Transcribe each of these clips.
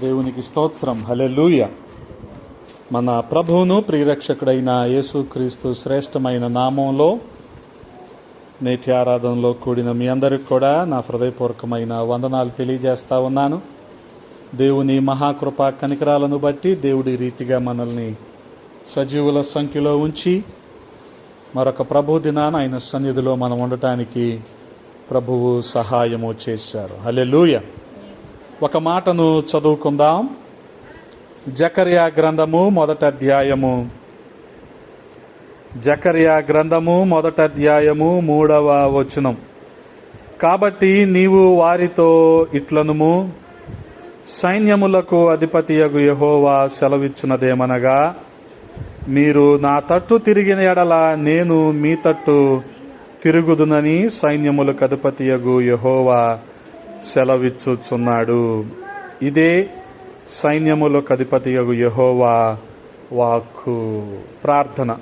దేవునికి స్తోత్రం. హలెలూయ మన ప్రభువును ప్రియరక్షకుడైన యేసుక్రీస్తు శ్రేష్టమైన నామంలో నేటి ఆరాధనలో కూడిన మీ అందరికి కూడా నా హృదయపూర్వకమైన వందనాలు తెలియజేస్తా ఉన్నాను. దేవుని మహాకృప కనికరాలను బట్టి దేవుడి రీతిగా మనల్ని సజీవుల సంఖ్యలో ఉంచి మరొక ప్రభు దినాన ఆయన సన్నిధిలో మనం ఉండటానికి ప్రభువు సహాయము చేశారు. హలెలూయ ఒక మాటను చదువుకుందాం. జకర్యా గ్రంథము మొదట అధ్యాయము. జకర్యా గ్రంథము మొదట అధ్యాయము మూడవ వచనం. కాబట్టి నీవు వారితో ఇట్లనుము సైన్యములకు అధిపతియగు యహోవా సెలవిచ్చినదేమనగా మీరు నా తట్టు తిరిగిన ఎడల నేను మీ తట్టు తిరుగుదునని సైన్యములకు అధిపతియగు యహోవా సెలవిచ్చుచున్నాడు. ఇదే సైన్యములకు అధిపతియగు యహోవా వాక్కు ప్రార్థన.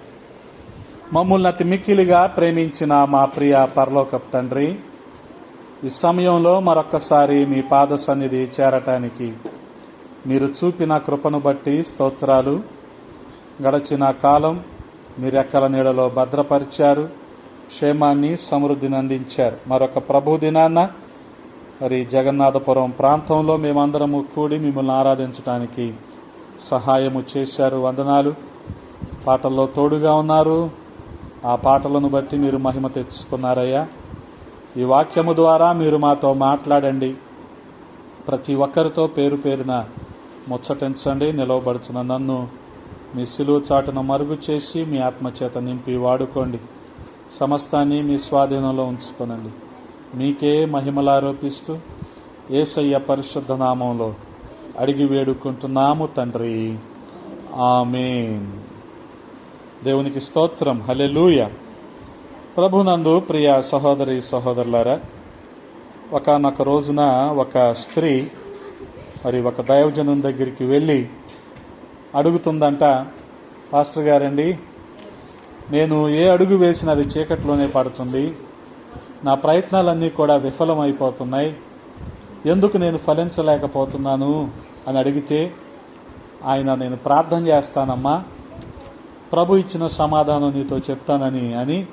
మమ్మల్ని అతి మిక్కిలిగా ప్రేమించిన మా ప్రియ పరలోకపు తండ్రి ఈ సమయంలో మరొక్కసారి మీ పాద సన్నిధి చేరటానికి మీరు చూపిన కృపను బట్టి స్తోత్రాలు. గడచిన కాలం మీరు ఎక్కల నీడలో భద్రపరిచారు క్షేమాన్ని సమృద్ధిని అందించారు. మరొక ప్రభు దినాన్న మరి జగన్నాథపురం ప్రాంతంలో మేమందరము కూడి మిమ్మల్ని ఆరాధించడానికి సహాయము చేశారు. వందనాలు. పాటల్లో తోడుగా ఉన్నారు. ఆ పాటలను బట్టి మీరు మహిమ తెచ్చుకున్నారయ్యా. ఈ వాక్యము ద్వారా మీరు మాతో మాట్లాడండి. ప్రతి ఒక్కరితో పేరు పేరున ముచ్చటించండి నిలవబడుచున్న నన్ను మీ సిలువ చాటును మరుగు చేసి మీ ఆత్మచేత నింపి వాడుకోండి. సమస్తాన్ని మీ స్వాధీనంలో ఉంచుకోనండి. మీకే మహిమలారోపిస్తూ ఏసయ్య పరిశుద్ధ నామంలో అడిగి వేడుకుంటున్నాము తండ్రి. ఆమెన్. దేవునికి స్తోత్రం. హలెలూయ ప్రభునందు ప్రియ సహోదరి సహోదరులారా ఒకనొక రోజున ఒక స్త్రీ మరి ఒక దైవజనం దగ్గరికి వెళ్ళి అడుగుతుందంట పాస్టర్ గారండి నేను ఏ అడుగు వేసినా అది చీకట్లోనే పడుతుంది. నా ప్రయత్నాలన్నీ కూడా విఫలమైపోతున్నాయి. ఎందుకు నేను ఫలించలేకపోతున్నాను అని అడిగితే ఆయన నేను ప్రార్థన చేస్తానమ్మా ప్రభు ఇచ్చిన సమాధానం నీతో చెప్తానని అని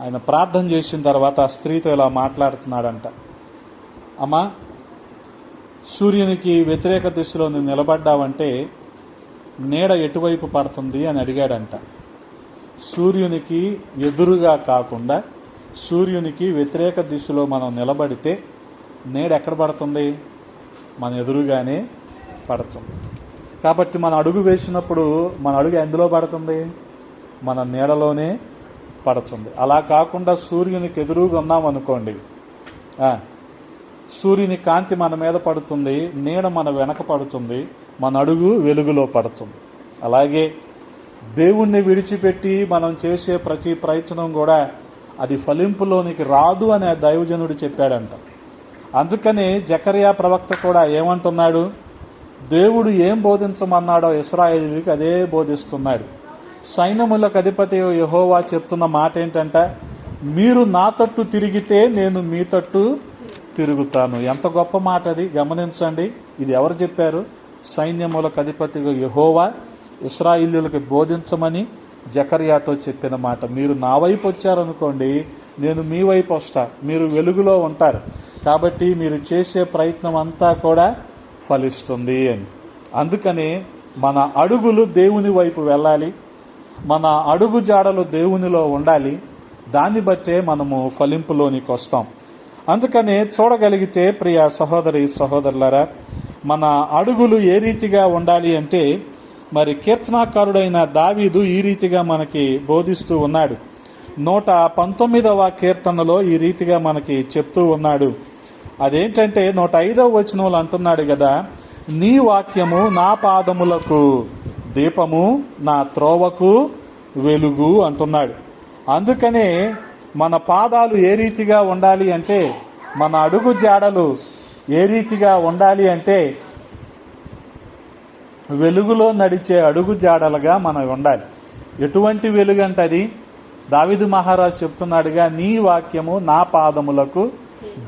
ఆయన ప్రార్థన చేసిన తర్వాత ఆ స్త్రీతో ఇలా మాట్లాడుతున్నాడంట. అమ్మా సూర్యునికి వ్యతిరేక దిశలో నేను నిలబడ్డావంటే నీడ ఎటువైపు పడుతుంది అని అడిగాడంట. సూర్యునికి ఎదురుగా కాకుండా సూర్యునికి వ్యతిరేక దిశలో మనం నిలబడితే నీడ ఎక్కడ పడుతుంది? మన ఎదురుగానే పడుతుంది. కాబట్టి మన అడుగు వేసినప్పుడు మన అడుగు ఎందులో పడుతుంది? మన నీడలోనే పడుతుంది. అలా కాకుండా సూర్యునికి ఎదురుగా ఉన్నాం అనుకోండి సూర్యుని కాంతి మన మీద పడుతుంది నీడ మన వెనక పడుతుంది మన అడుగు వెలుగులో పడుతుంది. అలాగే దేవుణ్ణి విడిచిపెట్టి మనం చేసే ప్రతి ప్రయత్నం కూడా అది ఫలింపులోనికి రాదు అని ఆ దైవజనుడు చెప్పాడంట. అందుకని జకరియా ప్రవక్త కూడా ఏమంటున్నాడు? దేవుడు ఏం బోధించమన్నాడో ఇస్రాయేలీకి అదే బోధిస్తున్నాడు. సైన్యములకు అధిపతి యహోవా చెప్తున్న మాట ఏంటంట మీరు నా తట్టు తిరిగితే నేను మీ తట్టు తిరుగుతాను. ఎంత గొప్ప మాట అది. గమనించండి ఇది ఎవరు చెప్పారు? సైన్యములకు అధిపతి యహోవా ఇస్రాయిల్యులకు బోధించమని జకర్యాతో చెప్పిన మాట మీరు నా వైపు వచ్చారనుకోండి నేను మీ వైపు వస్తా. మీరు వెలుగులో ఉంటారు. కాబట్టి మీరు చేసే ప్రయత్నం అంతా కూడా ఫలిస్తుంది అని. అందుకని మన అడుగులు దేవుని వైపు వెళ్ళాలి మన అడుగు జాడలు దేవునిలో ఉండాలి దాన్ని బట్టే మనము ఫలింపులోనికి వస్తాం. అందుకనే చూడగలిగితే ప్రియ సహోదరి సహోదరులరా మన అడుగులు ఏ రీతిగా ఉండాలి అంటే మరి కీర్తనాకారుడైన దావీదు ఈ రీతిగా మనకి బోధిస్తూ ఉన్నాడు. నూట పంతొమ్మిదవ కీర్తనలో ఈ రీతిగా మనకి చెప్తూ ఉన్నాడు. అదేంటంటే నూట ఐదవ వచనంలో అంటున్నాడు కదా నీ వాక్యము నా పాదములకు దీపము నా త్రోవకు వెలుగు అంటున్నాడు. అందుకనే మన పాదాలు ఏ రీతిగా ఉండాలి అంటే మన అడుగు జాడలు ఏ రీతిగా ఉండాలి అంటే వెలుగులో నడిచే అడుగు జాడలుగా మనం ఉండాలి. ఎటువంటి వెలుగు అంటే అది? దావిదు మహారాజు చెప్తున్నాడుగా నీ వాక్యము నా పాదములకు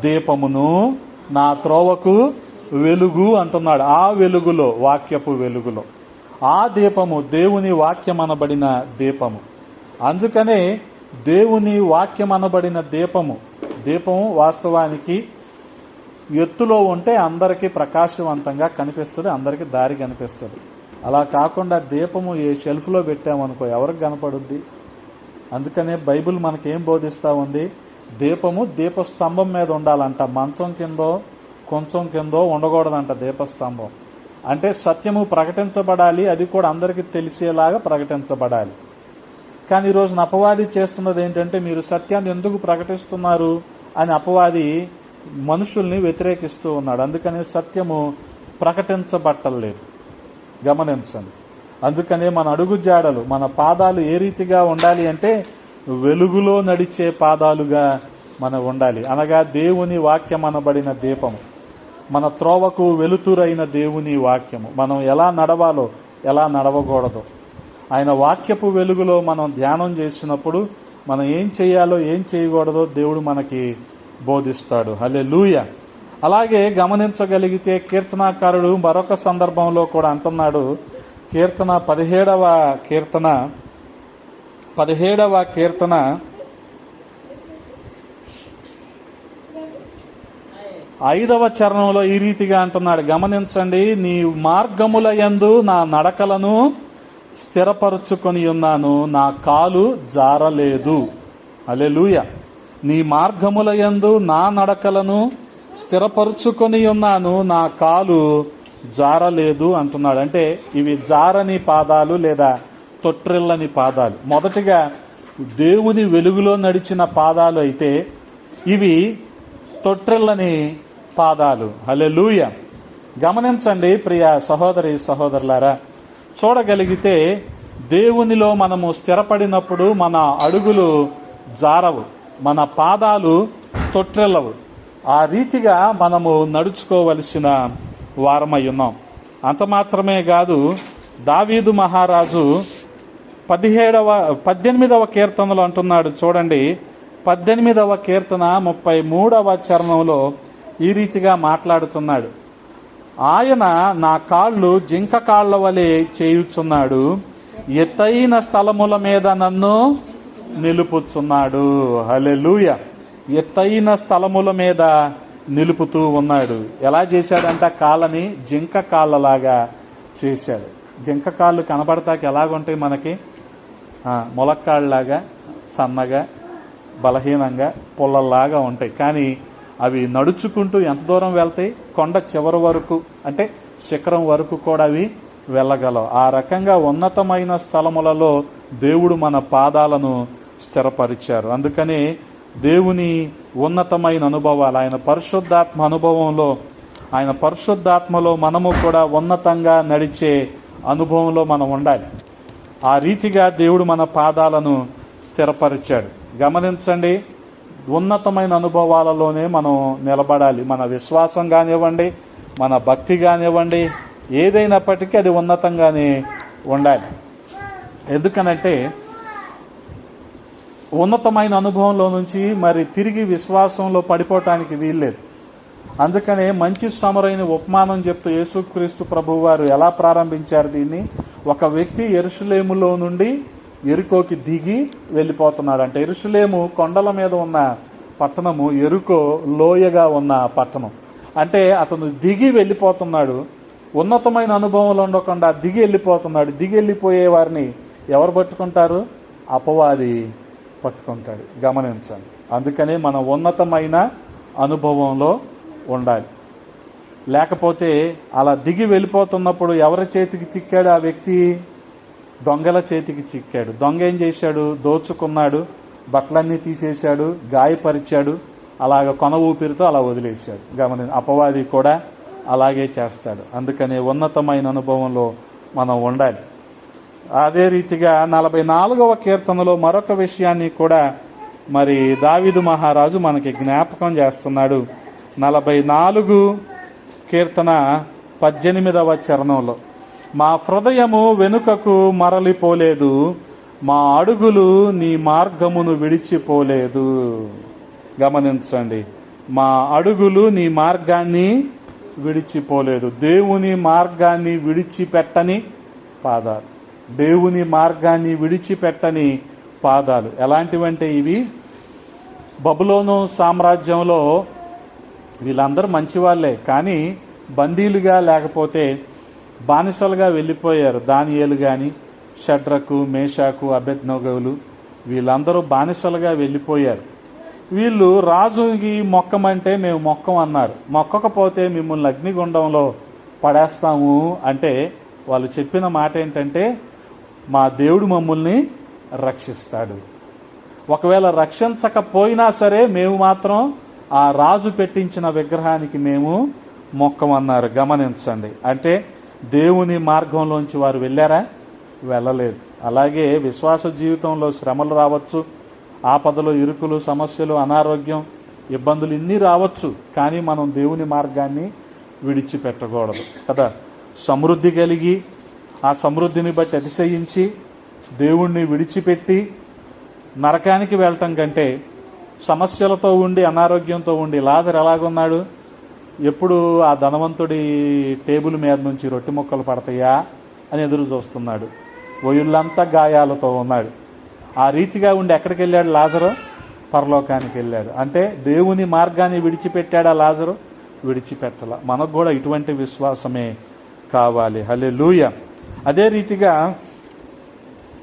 దీపమును నా త్రోవకు వెలుగు అంటున్నాడు. ఆ వెలుగులో వాక్యపు వెలుగులో. ఆ దీపము దేవుని వాక్యం అనబడిన దీపము. అందుకనే దేవుని వాక్యం అనబడిన దీపము దీపము వాస్తవానికి ఎత్తులో ఉంటే అందరికీ ప్రకాశవంతంగా కనిపిస్తుంది అందరికీ దారి కనిపిస్తుంది. అలా కాకుండా దీపము ఏ షెల్ఫ్లో పెట్టామనుకో ఎవరికి కనపడుద్ది? అందుకనే బైబిల్ మనకేం బోధిస్తూ ఉంది? దీపము దీపస్తంభం మీద ఉండాలంట. మంచం కిందో కొంచెం కిందో ఉండకూడదంట దీపస్తంభం. అంటే సత్యము ప్రకటించబడాలి అది కూడా అందరికీ తెలిసేలాగా ప్రకటించబడాలి. కానీ ఈరోజు అపవాది చేస్తున్నది ఏంటంటే మీరు సత్యాన్ని ఎందుకు ప్రకటిస్తున్నారు? అని అపవాది మనుషుల్ని వ్యతిరేకిస్తూ ఉన్నాడు. అందుకని సత్యము ప్రకటించబట్టలేదు. గమనించండి. అందుకనే మన అడుగు జాడలు మన పాదాలు ఏ రీతిగా ఉండాలి అంటే వెలుగులో నడిచే పాదాలుగా మనం ఉండాలి. అనగా దేవుని వాక్యం అనబడిన దీపము మన త్రోవకు వెలుతురైన దేవుని వాక్యము. మనం ఎలా నడవాలో ఎలా నడవకూడదు. ఆయన వాక్యపు వెలుగులో మనం ధ్యానం చేసినప్పుడు మనం ఏం చేయాలో ఏం చేయకూడదో దేవుడు మనకి బోధిస్తాడు. హలే లూయ అలాగే గమనించగలిగితే కీర్తనాకారుడు మరొక సందర్భంలో కూడా అంటున్నాడు. కీర్తన పదిహేడవ కీర్తన పదిహేడవ కీర్తన. ఐదవ చరణంలో ఈ రీతిగా అంటున్నాడు. గమనించండి నీ మార్గముల యందు నా నడకలను స్థిరపరుచుకొని ఉన్నాను. నా కాలు జారలేదు. అలెలుయ నీ మార్గముల యందు నా నడకలను స్థిరపరుచుకొని ఉన్నాను నా కాలు జారలేదు అంటున్నాడు. అంటే ఇవి జారని పాదాలు లేదా తొట్రిల్లని పాదాలు. మొదటిగా దేవుని వెలుగులో నడిచిన పాదాలు అయితే ఇవి తొట్రిల్లని పాదాలు. హలెలూయ గమనించండి ప్రియ సహోదరి సహోదరులారా చూడగలిగితే దేవునిలో మనము స్థిరపడినప్పుడు మన అడుగులు జారవు. మన పాదాలు తొట్టిల్లవు ఆ రీతిగా మనము నడుచుకోవలసిన వారమై ఉన్నాం. అంత మాత్రమే కాదు దావీదు మహారాజు పదిహేడవ పద్దెనిమిదవ కీర్తనలు అంటున్నాడు. చూడండి పద్దెనిమిదవ కీర్తన ముప్పై మూడవ చరణంలో ఈ రీతిగా మాట్లాడుతున్నాడు. ఆయన నా కాళ్ళు జింక కాళ్ళ వలె చేయుచున్నాడు. ఎత్తైన స్థలముల మీద నన్ను నిలుపుచున్నాడు. హలెలూయ ఎత్తైన స్థలముల మీద నిలుపుతూ ఉన్నాడు. ఎలా చేశాడంటే? కాళ్ళని జింక కాళ్ళలాగా చేశాడు. జింక కాళ్ళు కనబడతాక ఎలాగుంటాయి మనకి? మొలక్కాళ్ళలాగా సన్నగా బలహీనంగా పుల్లల్లాగా ఉంటాయి. కానీ అవి నడుచుకుంటూ ఎంత దూరం వెళ్తాయి? కొండ చివరి వరకు అంటే శిఖరం వరకు కూడా అవి వెళ్ళగలవు. ఆ రకంగా ఉన్నతమైన స్థలములలో దేవుడు మన పాదాలను స్థిరపరిచారు. అందుకని దేవుని ఉన్నతమైన అనుభవాలు ఆయన పరిశుద్ధాత్మ అనుభవంలో ఆయన పరిశుద్ధాత్మలో మనము కూడా ఉన్నతంగా నడిచే అనుభవంలో మనం ఉండాలి. ఆ రీతిగా దేవుడు మన పాదాలను స్థిరపరిచాడు. గమనించండి ఉన్నతమైన అనుభవాలలోనే మనం నిలబడాలి. మన విశ్వాసం కానివ్వండి మన భక్తి కానివ్వండి ఏదైనప్పటికీ అది ఉన్నతంగానే ఉండాలి. ఎందుకనంటే ఉన్నతమైన అనుభవంలో నుంచి మరి తిరిగి విశ్వాసంలో పడిపోవటానికి వీల్లేదు. అందుకనే మంచి సమరైన ఉపమానం చెప్తూ యేసుక్రీస్తు ప్రభు వారు ఎలా ప్రారంభించారు దీన్ని? ఒక వ్యక్తి ఎరుసలేములో నుండి ఎరుకోకి దిగి వెళ్ళిపోతున్నాడు అంటే ఎరుసలేము కొండల మీద ఉన్న పట్టణము ఎరుకో లోయగా ఉన్న పట్టణం. అంటే అతను దిగి వెళ్ళిపోతున్నాడు. ఉన్నతమైన అనుభవంలో ఉండకుండా దిగి వెళ్ళిపోతున్నాడు. దిగి వెళ్ళిపోయే వారిని ఎవరు పట్టుకుంటారు? అపవాది పట్టుకుంటాడు. గమనించండి. అందుకనే మన ఉన్నతమైన అనుభవంలో ఉండాలి. లేకపోతే అలా దిగి వెళ్ళిపోతున్నప్పుడు ఎవరి చేతికి చిక్కాడు ఆ వ్యక్తి? దొంగల చేతికి చిక్కాడు. దొంగ ఏం చేశాడు? దోచుకున్నాడు బట్టలన్నీ తీసేశాడు గాయపరిచాడు అలాగ కొన ఊపిరితో అలా వదిలేశాడు. గమని అపవాది కూడా అలాగే చేస్తాడు. అందుకనే ఉన్నతమైన అనుభవంలో మనం ఉండాలి. అదే రీతిగా నలభై నాలుగవ కీర్తనలో మరొక విషయాన్ని కూడా మరి దావిదు మహారాజు మనకి జ్ఞాపకం చేస్తున్నాడు. నలభై నాలుగు కీర్తన పద్దెనిమిదవ చరణంలో మా హృదయము వెనుకకు మరలిపోలేదు మా అడుగులు నీ మార్గమును విడిచిపోలేదు. గమనించండి మా అడుగులు నీ మార్గాన్ని విడిచిపోలేదు దేవుని మార్గాన్ని విడిచిపెట్టని పాదాలు. దేవుని మార్గాన్ని విడిచిపెట్టని పాదాలు. ఎలాంటివంటే ఇవి? బబులోను సామ్రాజ్యంలో వీళ్ళందరూ మంచివాళ్ళే. కానీ బందీలుగా లేకపోతే బానిసలుగా వెళ్ళిపోయారు. దానియేలు కానీ షడ్రకు మేషాకు అభ్యజ్ఞగవులు వీళ్ళందరూ బానిసలుగా వెళ్ళిపోయారు. వీళ్ళు రాజుకి మొక్కమంటే మేము మొక్కం అన్నారు. మొక్కకపోతే మిమ్మల్ని అగ్నిగుండంలో పడేస్తాము అంటే వాళ్ళు చెప్పిన మాట ఏంటంటే మా దేవుడు మమ్మల్ని రక్షిస్తాడు. ఒకవేళ రక్షించకపోయినా సరే మేము మాత్రం ఆ రాజు పెట్టించిన విగ్రహానికి మేము మొక్కమన్నారు. గమనించండి. అంటే దేవుని మార్గంలోంచి వారు వెళ్ళారా? వెళ్ళలేదు. అలాగే విశ్వాస జీవితంలో శ్రమలు రావచ్చు ఆపదలు ఇరుకులు సమస్యలు అనారోగ్యం ఇబ్బందులు ఇన్ని రావచ్చు కానీ మనం దేవుని మార్గాన్ని విడిచిపెట్టకూడదు కదా. సమృద్ధి కలిగి ఆ సమృద్ధిని బట్టి అతిశయించి దేవుణ్ణి విడిచిపెట్టి నరకానికి వెళ్ళటం కంటే సమస్యలతో ఉండి అనారోగ్యంతో ఉండి లాజర్ ఎలాగున్నాడు? ఎప్పుడు ఆ ధనవంతుడి టేబుల్ మీద నుంచి రొట్టె ముక్కలు పడతాయా అని ఎదురు చూస్తున్నాడు. ఒయుళ్ళంతా గాయాలతో ఉన్నాడు. ఆ రీతిగా ఉండి ఎక్కడికి వెళ్ళాడు లాజరు? పరలోకానికి వెళ్ళాడు. అంటే దేవుని మార్గాన్ని విడిచిపెట్టాడా లాజరు? విడిచిపెట్టాల. మనకు కూడా ఇటువంటి విశ్వాసమే కావాలి. హలే అదే రీతిగా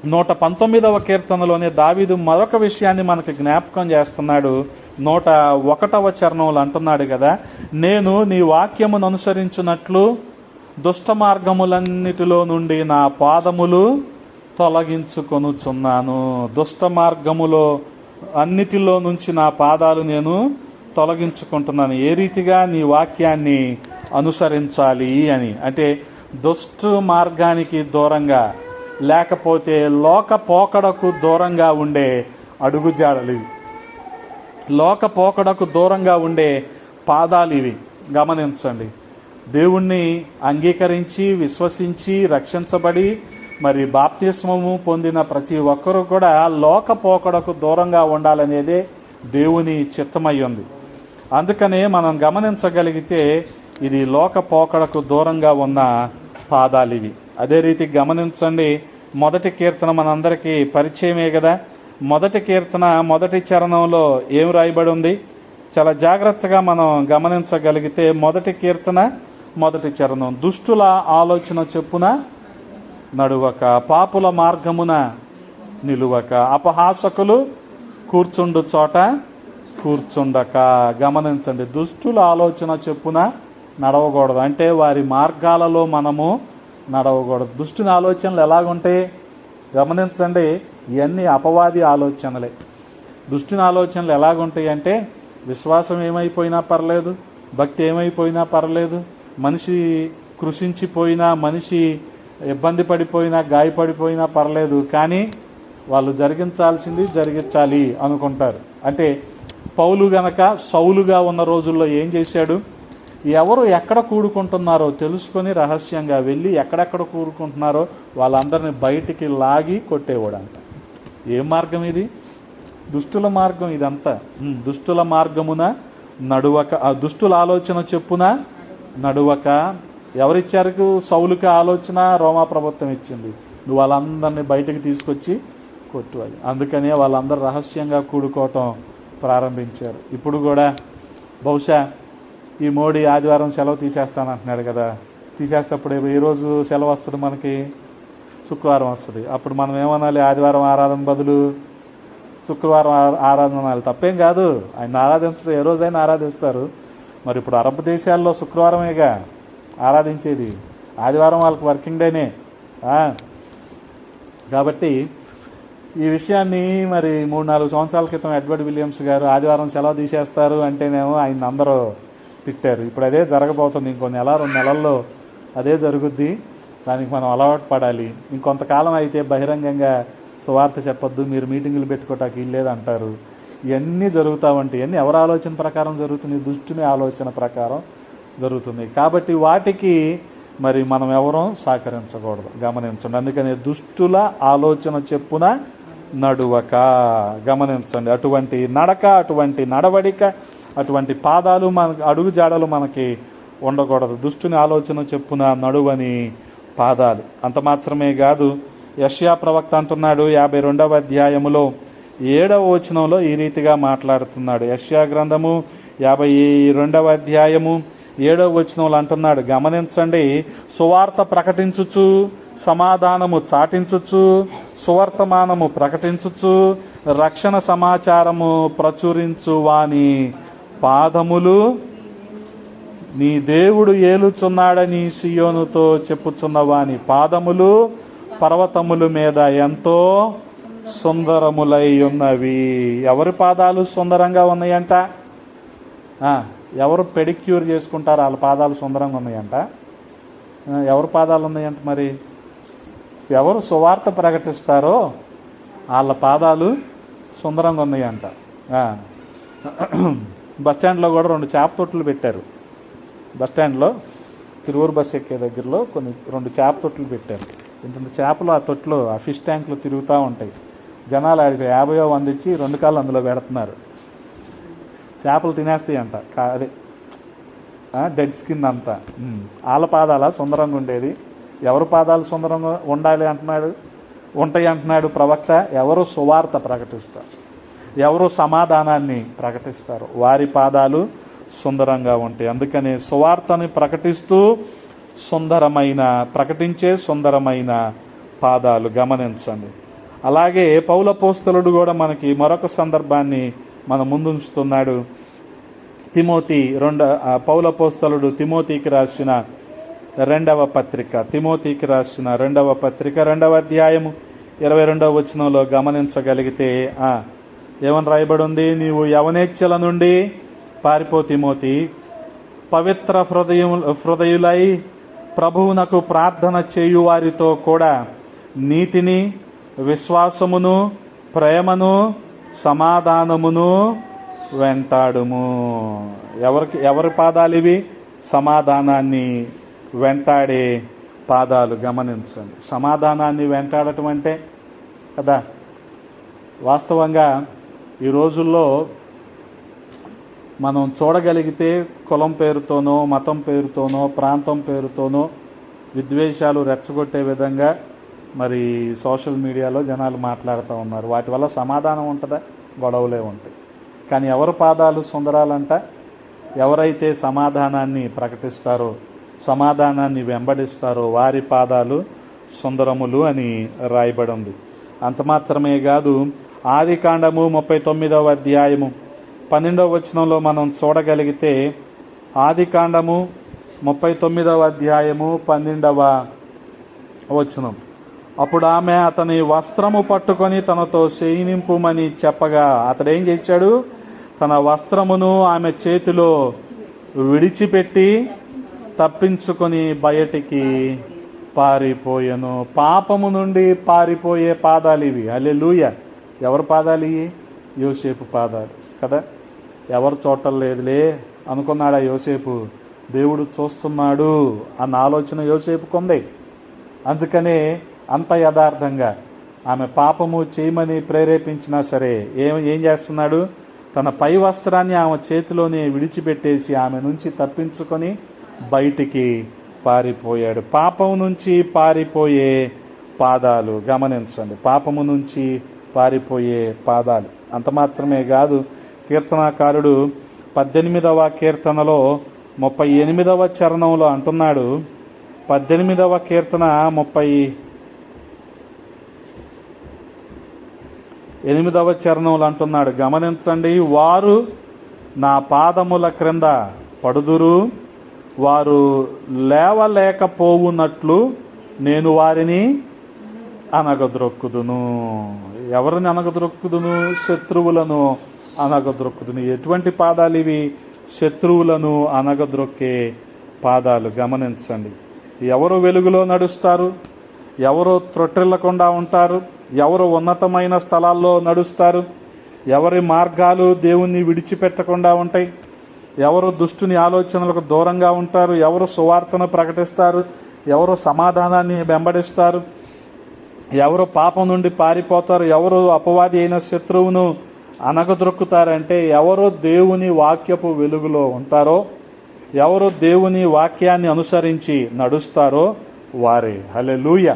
నూట పంతొమ్మిదవ కీర్తనలోనే దావీదు మరొక విషయాన్ని మనకు జ్ఞాపకం చేస్తున్నాడు. నూట ఒకటవ చరణంలో అంటున్నాడు కదా నేను నీ వాక్యమును అనుసరించినట్లు దుష్ట మార్గములన్నిటిలో నుండి నా పాదములు తొలగించుకొనుచున్నాను. దుష్ట మార్గములో అన్నిటిలో నుంచి నా పాదాలు నేను తొలగించుకుంటున్నాను. ఏ రీతిగా నీ వాక్యాన్ని అనుసరించాలి అని. అంటే దుష్టు మార్గానికి దూరంగా లేకపోతే లోక పోకడకు దూరంగా ఉండే అడుగుజాడలు ఇవి లోక పోకడకు దూరంగా ఉండే పాదాలు ఇవి గమనించండి. దేవుణ్ణి అంగీకరించి విశ్వసించి రక్షించబడి మరి బాప్తిస్మము పొందిన ప్రతి ఒక్కరూ కూడా లోక పోకడకు దూరంగా ఉండాలనేదే దేవుని చిత్తమై ఉంది అందుకనే మనం గమనించగలిగితే ఇది లోక పోకడకు దూరంగా ఉన్న పాదాలు ఇవి అదే రీతి గమనించండి మొదటి కీర్తన మనందరికీ పరిచయమే కదా మొదటి కీర్తన మొదటి చరణంలో ఏం రాయబడి ఉంది? చాలా జాగ్రత్తగా మనం గమనించగలిగితే మొదటి కీర్తన మొదటి చరణం. దుష్టుల ఆలోచన చెప్పున నడువక పాపుల మార్గమున నిలువక అపహాసకులు కూర్చుండు చోట కూర్చుండక. గమనించండి దుష్టుల ఆలోచన చెప్పున నడవకూడదు. అంటే వారి మార్గాలలో మనము నడవకూడదు. దుష్టుని ఆలోచనలు ఎలాగుంటాయి గమనించండి ఇవన్నీ అపవాది ఆలోచనలే. దుష్టుని ఆలోచనలు ఎలాగుంటాయి అంటే విశ్వాసం ఏమైపోయినా పర్లేదు భక్తి ఏమైపోయినా పర్లేదు మనిషి కృషించిపోయినా మనిషి ఇబ్బంది పడిపోయినా గాయపడిపోయినా పర్లేదు కానీ వాళ్ళు జరిగించాల్సింది జరిగించాలి అనుకుంటారు. అంటే పౌలు గనక సౌలుగా ఉన్న రోజుల్లో ఏం చేశాడు? ఎవరు ఎక్కడ కూడుకుంటున్నారో తెలుసుకొని రహస్యంగా వెళ్ళి ఎక్కడెక్కడ కూడుకుంటున్నారో వాళ్ళందరిని బయటికి లాగి కొట్టేవాడంట. ఏ మార్గం ఇది? దుష్టుల మార్గం ఇదంతా. దుష్టుల మార్గమున నడువక ఆ దుష్టుల ఆలోచన చెప్పున నడువక. ఎవరిచ్చారు సౌలుకి ఆలోచన? రోమా ప్రభుత్వం ఇచ్చింది. నువ్వు వాళ్ళందరినీ బయటకు తీసుకొచ్చి కొట్టువాలి అందుకనే వాళ్ళందరూ రహస్యంగా కూడుకోవటం ప్రారంభించారు. ఇప్పుడు కూడా బహుశా ఈ మోడీ ఆదివారం సెలవు తీసేస్తానంటున్నాడు కదా. తీసేస్తే ఏ రోజు సెలవు వస్తుంది మనకి? శుక్రవారం వస్తుంది. అప్పుడు మనం ఏమనాలి? ఆదివారం ఆరాధన బదులు శుక్రవారం ఆ- ఆరాధన అనాలి. తప్పేం కాదు. ఆయన ఆరాధించడం ఏ రోజైనా ఆరాధిస్తారు. మరి ఇప్పుడు అరబ్ దేశాల్లో శుక్రవారమేగా ఆరాధించేది? ఆదివారం వాళ్ళకి వర్కింగ్ డేనే. కాబట్టి ఈ విషయాన్ని మరి మూడు నాలుగు సంవత్సరాల క్రితం ఎడ్వర్డ్ విలియమ్స్ గారు ఆదివారం సెలవు తీసేస్తారు అంటేనేమో ఆయన అందరూ తిట్టారు. ఇప్పుడు అదే జరగబోతుంది. ఇంకో నెల రెండు నెలల్లో అదే జరుగుద్ది. దానికి మనం అలవాటు పడాలి. ఇంకొంతకాలం అయితే బహిరంగంగా సువార్త చెప్పొద్దు మీరు మీటింగులు పెట్టుకోవటానికి ఇల్లేదు అంటారు ఇవన్నీ జరుగుతూ ఉంటాయి. ఇవన్నీ ఎవరి ఆలోచన ప్రకారం జరుగుతుంది దుష్టుని ఆలోచన ప్రకారం జరుగుతుంది కాబట్టి వాటికి మరి మనం ఎవరూ సహకరించకూడదు. గమనించండి. అందుకని దుష్టుల ఆలోచన చెప్పున నడువక. గమనించండి. అటువంటి నడక అటువంటి నడవడిక అటువంటి పాదాలు మన అడుగు జాడలు మనకి ఉండకూడదు. దుష్టుని ఆలోచన చెప్పున నడువని పాదాలు. అంత మాత్రమే కాదు యష్యా ప్రవక్త అంటున్నాడు యాభై రెండవ అధ్యాయములో ఏడవ వచనంలో ఈ రీతిగా మాట్లాడుతున్నాడు. యష్యా గ్రంథము యాభై రెండవ అధ్యాయము ఏడవ వచనంలో అంటున్నాడు గమనించండి సువార్త ప్రకటించుచు సమాధానము చాటించుచు సువర్తమానము ప్రకటించుచు రక్షణ సమాచారము ప్రచురించు వాని పాదములు నీ దేవుడు ఏలుచున్నాడని సియోనుతో చెప్పుచున్న వాని పాదములు పర్వతముల మీద ఎంతో సుందరములై ఉన్నవి. ఎవరి పాదాలు సుందరంగా ఉన్నాయంట? ఎవరు పెడిక్యూర్ చేసుకుంటారు వాళ్ళ పాదాలు సుందరంగా ఉన్నాయంట. ఎవరి పాదాలు ఉన్నాయంట మరి? ఎవరు సువార్త ప్రకటిస్తారో వాళ్ళ పాదాలు సుందరంగా ఉన్నాయంట. బస్టాండ్లో బస్ స్టాండ్లో కూడా రెండు చేప తొట్లు పెట్టారు. బస్ స్టాండ్లో తిరువురు బస్ ఎక్కే దగ్గరలో కొన్ని రెండు చేప తొట్లు పెట్టారు. ఇంత చేపలు ఆ తొట్లు ఆ ఫిష్ ట్యాంక్లో తిరుగుతూ ఉంటాయి. జనాలు ఆడికి యాభయో వంద ఇచ్చి రెండు కాళ్ళు అందులో పెడుతున్నారు. చేపలు తినేస్తాయి అంట. అదే డెడ్ స్కిన్ అంతా. వాళ్ళ పాదాల సుందరంగా ఉండేది. ఎవరు పాదాలు సుందరంగా ఉండాలి అంటున్నాడు? ఉంటాయి అంటున్నాడు ప్రవక్త. ఎవరు సువార్త ప్రకటిస్తారు? ఎవరు సమాధానాన్ని ప్రకటిస్తారు? వారి పాదాలు సుందరంగా ఉంటాయి. అందుకనే సువార్తని ప్రకటిస్తూ సుందరమైన ప్రకటించే సుందరమైన పాదాలు గమనించండి. అలాగే పౌల పోస్తలుడు కూడా మనకి మరొక సందర్భాన్ని మన ముందుంచుతున్నాడు. తిమోతి రెండ పౌలపోస్తలుడు పౌల పోస్తలుడు తిమోతికి రాసిన రెండవ పత్రిక తిమోతికి రాసిన రెండవ పత్రిక రెండవ అధ్యాయము ఇరవై రెండవ వచనంలో గమనించగలిగితే ఆ, ఏమని రాయబడి ఉంది నీవు యవనేచ్ఛల నుండి పారిపో తిమోతి. పవిత్ర హృదయం హృదయులై ప్రభువునకు ప్రార్థన చేయు వారితో కూడా నీతిని విశ్వాసమును ప్రేమను సమాధానమును వెంటాడుము. ఎవరికి ఎవరి పాదాలు ఇవి? సమాధానాన్ని వెంటాడే పాదాలు గమనించండి. సమాధానాన్ని వెంటాడటం అంటే కదా? వాస్తవంగా ఈ రోజుల్లో మనం చూడగలిగితే కులం పేరుతోనో మతం పేరుతోనో ప్రాంతం పేరుతోనో విద్వేషాలు రెచ్చగొట్టే విధంగా మరి సోషల్ మీడియాలో జనాలు మాట్లాడుతూ ఉన్నారు. వాటి వల్ల సమాధానం ఉంటుందా? గొడవలే ఉంటాయి. కానీ ఎవరి పాదాలు సుందరాలంట? ఎవరైతే సమాధానాన్ని ప్రకటిస్తారో సమాధానాన్ని వెంబడిస్తారో వారి పాదాలు సుందరములు అని రాయబడి ఉంది. అంత మాత్రమే కాదు ఆది కాండము ముప్పై తొమ్మిదవ అధ్యాయము. పన్నెండవ వచనంలో మనం చూడగలిగితే ఆది కాండము ముప్పై తొమ్మిదవ అధ్యాయము పన్నెండవ వచనం. అప్పుడు ఆమె అతని వస్త్రము పట్టుకొని తనతో చేయినింపుమని చెప్పగా అతడేం చేశాడు? తన వస్త్రమును ఆమె చేతిలో విడిచిపెట్టి తప్పించుకొని బయటికి పారిపోయెను. పాపము నుండి పారిపోయే పాదాలు ఇవి. అల్లెలూయ ఎవరి పాదాలు ఇవి యోసేపు పాదాలు. కదా? ఎవరు చూడటం లేదులే? అనుకున్నాడా యోసేపు? దేవుడు చూస్తున్నాడు అన్న ఆలోచన యోసేపుకు ఉంది. అందుకనే అంత యథార్థంగా ఆమె పాపము చేయమని ప్రేరేపించినా సరే ఏం ఏం చేస్తున్నాడు? తన పై వస్త్రాన్ని ఆమె చేతిలోనే విడిచిపెట్టేసి ఆమె నుంచి తప్పించుకొని బయటికి పారిపోయాడు. పాపం నుంచి పారిపోయే పాదాలు గమనించండి. పాపము నుంచి పారిపోయే పాదాలు. అంత మాత్రమే కాదు కీర్తనాకారుడు పద్దెనిమిదవ కీర్తనలో ముప్పై ఎనిమిదవ చరణంలో అంటున్నాడు. పద్దెనిమిదవ కీర్తన ముప్పై ఎనిమిదవ చరణంలో అంటున్నాడు. గమనించండి వారు నా పాదముల క్రింద పడుదురు వారు లేవలేకపోవునట్లు నేను వారిని అనగద్రొక్కుదును. ఎవరిని అనగద్రొక్కుదును శత్రువులను అనగద్రొక్కుదును. ఎటువంటి పాదాలు ఇవి? శత్రువులను అనగద్రొక్కే పాదాలు. గమనించండి. ఎవరు వెలుగులో నడుస్తారు? ఎవరు త్రొట్టిల్లకుండా ఉంటారు? ఎవరు ఉన్నతమైన స్థలాల్లో నడుస్తారు? ఎవరి మార్గాలు దేవుణ్ణి విడిచిపెట్టకుండా ఉంటాయి? ఎవరు దుష్టుని ఆలోచనలకు దూరంగా ఉంటారు? ఎవరు సువార్తను ప్రకటిస్తారు? ఎవరు సమాధానాన్ని వెంబడిస్తారు? ఎవరు పాపం నుండి పారిపోతారు ఎవరు అపవాది అయిన శత్రువును అనగదొరుకుతారంటే ఎవరు దేవుని వాక్యపు వెలుగులో ఉంటారో ఎవరు దేవుని వాక్యాన్ని అనుసరించి నడుస్తారో వారే. హలే లూయ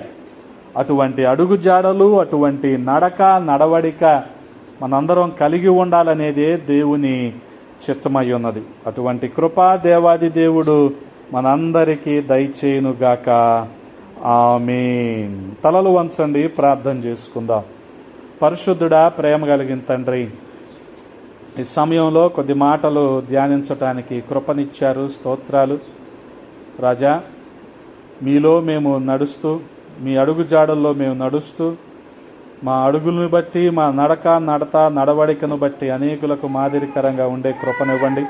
అటువంటి అడుగుజాడలు అటువంటి నడక నడవడిక మనందరం కలిగి ఉండాలనేదే దేవుని చిత్తమై ఉన్నది అటువంటి కృపా దేవాది దేవుడు మనందరికీ దయచేయునుగాక. ఆమేన్. తలలు వంచండి ప్రార్థన చేసుకుందాం. పరిశుద్ధుడా ప్రేమ కలిగిన తండ్రి ఈ సమయంలో కొద్ది మాటలు ధ్యానించటానికి కృపనిచ్చారు స్తోత్రాలు. రాజా మీలో మేము నడుస్తూ మీ అడుగు జాడల్లో మేము నడుస్తూ మా అడుగులను బట్టి మా నడక నడత నడవడికను బట్టి అనేకులకు మాదిరికరంగా ఉండే కృపనివ్వండి.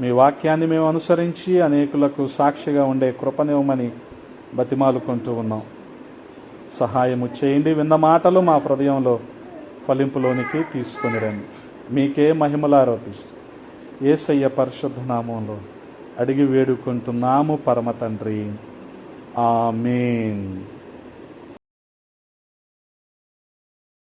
మీ వాక్యాన్ని మేము అనుసరించి అనేకులకు సాక్షిగా ఉండే కృపనివ్వమని బతిమాలుకుంటూ ఉన్నాం. సహాయము చేయండి విన్న మాటలు మా హృదయంలో ఫలింపులోనికి తీసుకొని రండి. మీకే మహిమలు ఆరోపిస్తూ ఏసయ్య పరిశుద్ధ నామంలో అడిగి వేడుకుంటున్నాము పరమ తండ్రి. ఆమేన్.